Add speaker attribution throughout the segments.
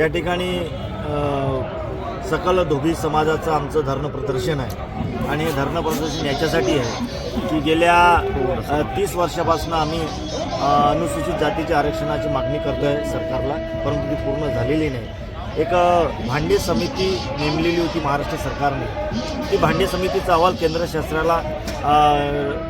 Speaker 1: या ठिकाणी सकल धोबी समाजाचं आमचं धरणं प्रदर्शन आहे. आणि हे धरणं प्रदर्शन याच्यासाठी आहे की गेल्या तीस वर्षापासून आम्ही अनुसूचित जातीच्या आरक्षणाची मागणी करतो आहे सरकारला परंतु ती पूर्ण झालेली नाही. एक भांडे भांडी समिती नेमलेली होती महाराष्ट्र सरकारने. ती भांडी समितीचा अहवाल केंद्र शासनाला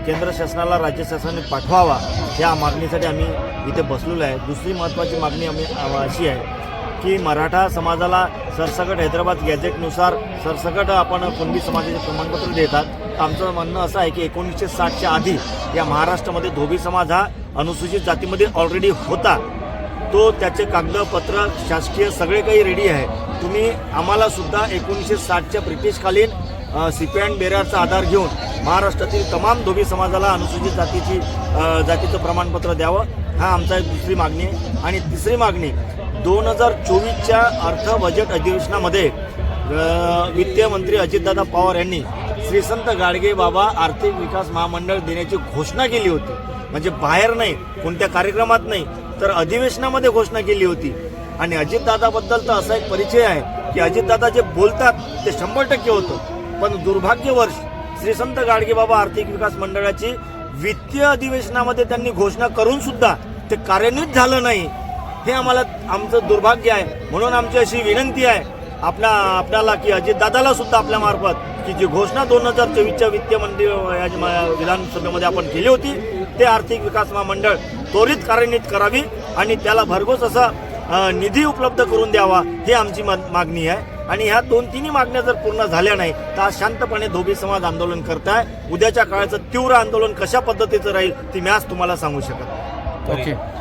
Speaker 1: केंद्र शासनाला राज्य शासनाने पाठवावा या मागणीसाठी आम्ही इथे बसलेलो आहे. दुसरी महत्त्वाची मागणी आम्ही अशी आहे की मराठा समाजाला सरसकट हैदराबाद गॅझेटनुसार सरसकट आपण कुणबी समाजाचे प्रमाणपत्र देतात. आमचं म्हणणं असं आहे की एकोणीसशे साठच्या आधी या महाराष्ट्रामध्ये धोबी समाज हा अनुसूचित जातीमध्ये ऑलरेडी होता. तो त्याचे कागदपत्र शासकीय सगळे काही रेडी आहे. तुम्ही आम्हाला सुद्धा एकोणीसशे साठच्या ब्रिटिशकालीन सिपॅन बेरारचा आधार घेऊन महाराष्ट्रातील तमाम धोबी समाजाला अनुसूचित जातीची जातीचं प्रमाणपत्र द्यावं. हा आमचा एक दुसरी मागणी आहे. आणि तिसरी मागणी दोन हजार चोवीसच्या अर्थ बजेट अधिवेशनामध्ये वित्तमंत्री अजितदादा पवार यांनी श्रीसंत गाडगे बाबा आर्थिक विकास महामंडळ देण्याची घोषणा केली होती. म्हणजे बाहेर नाही कोणत्या कार्यक्रमात नाही तर अधिवेशनामध्ये घोषणा केली होती. आणि अजितदादाबद्दल तर असा एक परिचय आहे की अजितदादा जे बोलतात ते शंभर टक्के होतं. पण दुर्भाग्यवर्ष श्रीसंत गाडगे बाबा आर्थिक विकास मंडळाची वित्तीय अधिवेशनामध्ये त्यांनी घोषणा करून सुद्धा ते कार्यान्वित झालं नाही. हे आम्हाला आमचं दुर्भाग्य आहे. म्हणून आमची अशी विनंती आहे. आपल्या आपल्याला की अजितदादाला सुद्धा आपल्या मार्फत की जी घोषणा दोन हजार चोवीसच्या वित्तीय मंडळ या विधानसभेमध्ये आपण केली होती ते आर्थिक विकास महामंडळ त्वरित कार्यान्वित करावी आणि त्याला भरघोस असा निधी उपलब्ध करून द्यावा ही आमची मा- मागणी आहे. आणि ह्या दोन तिन्ही मागण्या जर पूर्ण झाल्या नाही तर आज शांतपणे धोबी समाज आंदोलन करताय. उद्याच्या काळाचं तीव्र आंदोलन कशा पद्धतीचं राहील ती मी आज तुम्हाला सांगू शकत नाही.
Speaker 2: ओके.